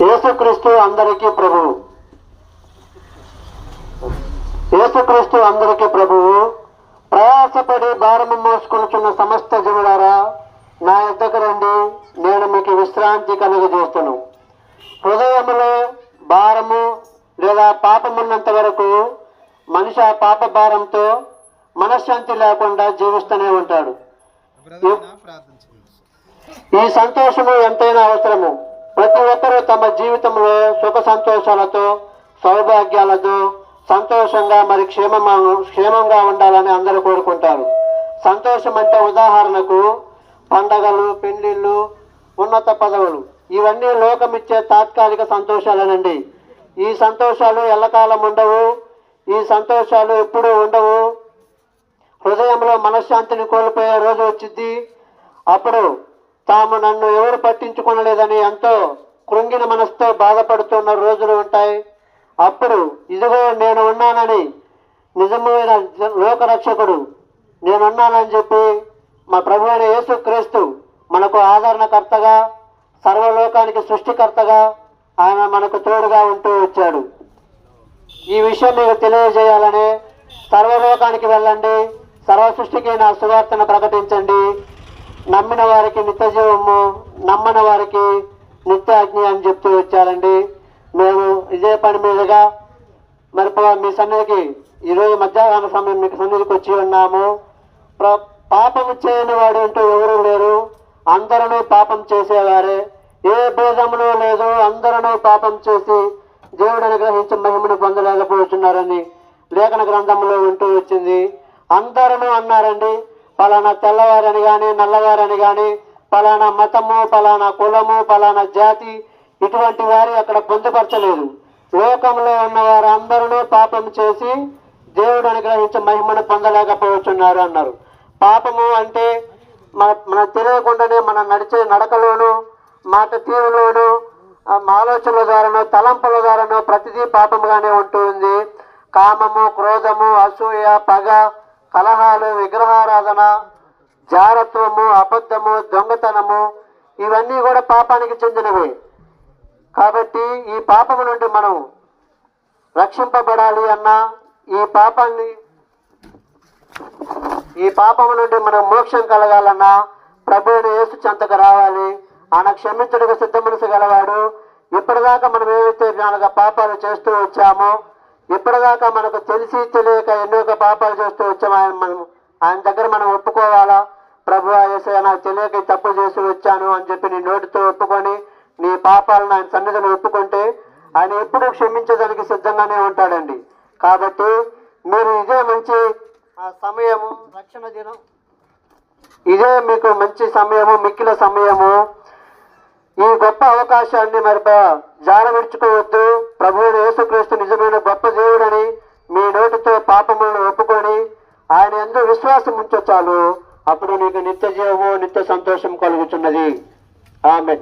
యేసుక్రీస్తు అందరికీ ప్రభువు యేసుక్రీస్తు అందరికీ ప్రభువు ప్రయాసపడి భారము మోసుకొనుచున్న సమస్త జనులారా నా యొద్దకు రండి. నేను మీకు విశ్రాంతి కలుగజేస్తాను. హృదయములో భారము లేదా పాపమున్నంత వరకు మనిషి ఆ పాప భారంతో మనశ్శాంతి లేకుండా జీవిస్తూనే ఉంటాడు. ఈ సంతోషము ఎంతైనా అవసరము. ప్రతి ఒక్కరూ తమ జీవితంలో సుఖ సంతోషాలతో సౌభాగ్యాలతో సంతోషంగా మరి క్షేమమా క్షేమంగా ఉండాలని అందరూ కోరుకుంటారు. సంతోషం అంటే ఉదాహరణకు పండగలు పెళ్ళిళ్ళు ఉన్నత పదవులు. ఇవన్నీ లోకమిచ్చే తాత్కాలిక సంతోషాలేనండి. ఈ సంతోషాలు ఎల్లకాలం ఉండవు. ఈ సంతోషాలు ఎప్పుడూ ఉండవు. హృదయంలో మనశ్శాంతిని కోల్పోయే రోజు వచ్చింది. అప్పుడు తాము నన్ను ఎవరు పట్టించుకునలేదని ఎంతో కృంగిన మనసుతో బాధపడుతున్న రోజులు ఉంటాయి. అప్పుడు ఇదిగో నేను ఉన్నానని నిజమైన లోకరక్షకుడు నేనున్నానని చెప్పి మా ప్రభు అయిన యేసు క్రీస్తు మనకు ఆదరణకర్తగా సర్వలోకానికి సృష్టికర్తగా ఆయన మనకు తోడుగా ఉంటూ వచ్చాడు. ఈ విషయం మీకు తెలియజేయాలని సర్వలోకానికి వెళ్ళండి సర్వ సృష్టికి నా సువార్తను ప్రకటించండి. నమ్మిన వారికి నిత్య జీవము నమ్మని వారికి నిత్యాజ్ఞ అని చెప్తూ వచ్చారండి. మేము ఇదే పని మీదుగా మరి మీ సన్నిధికి ఈరోజు మధ్యాహ్న సమయం మీకు సన్నిధికి వచ్చి ఉన్నాము. ప్ర- పాపము చేయని వాడు అంటూ ఎవరూ లేరు. అందరూ పాపం చేసేవారే. ఏ భేదమును లేదు. అందరూ పాపం చేసి దేవుడు అనుగ్రహించి మహిమను పొందలేకపోతున్నారని లేఖన గ్రంథంలో ఉంటూ వచ్చింది. అందరూ అన్నారండి పలానా తెల్లవారని కానీ నల్లవారని కానీ పలానా మతము పలానా కులము పలానా జాతి ఇటువంటి వారి అక్కడ పొందుపరచలేదు. లోకంలో ఉన్న వారు అందరూ పాపం చేసి దేవుడు అనుగ్రహించి మహిమను పొందలేకపోతున్నారు అన్నారు. పాపము అంటే మన మనకు తెలియకుండానే మనం నడిచే నడకలోను మాట తీరులోను ఆ ఆలోచనల ద్వారానో తలంపుల ద్వారానో ప్రతిదీ పాపముగానే ఉంటుంది కామము క్రోధము అసూయ పగ కలహాలు విగ్రహారాధన జారత్వము అబద్ధము దొంగతనము ఇవన్నీ కూడా పాపానికి చెందినవి. కాబట్టి ఈ పాపము నుండి మనం రక్షింపబడాలి అన్న ఈ పాపాన్ని ఈ పాపము నుండి మనం మోక్షం కలగాలన్నా ప్రభువుని యేసు చెంతకు రావాలి. ఆయన క్షమించడానికి సిద్ధ మనసు గలవాడు. ఇప్పటిదాకా మనం ఏవైతే నాలుగు పాపాలు చేస్తూ వచ్చామో ఇప్పటిదాకా మనకు తెలిసి తెలియక ఎన్నో పాపాలు చేస్తూ వచ్చాము ఆయన మనం ఆయన దగ్గర మనం ఒప్పుకోవాలా ప్రభు తెలియక తప్పు చేసి వచ్చాను అని చెప్పి నీ నోటితో ఒప్పుకొని నీ పాపాలను ఆయన సన్నిధిలో ఒప్పుకుంటే ఆయన ఎప్పుడు క్షమించడానికి సిద్ధంగానే ఉంటాడండి. కాబట్టి మీరు ఇదే మంచి ఆ సమయము రక్షణ దినం. ఇదే మీకు మంచి సమయము మిక్కిల సమయము. ఈ గొప్ప అవకాశాన్ని మరి జారవిడ్చుకోవద్దు. జార ప్రభువుడు యేసుక్రీస్తు నిజమైన గొప్ప దేవుడని మీ నోటితో పాపములను ఒప్పుకొని ఆయన ఎందు విశ్వాసం ఉంచో చాలు. అప్పుడు నీకు నిత్య జీవము నిత్య సంతోషం కలుగుతున్నది ఆమె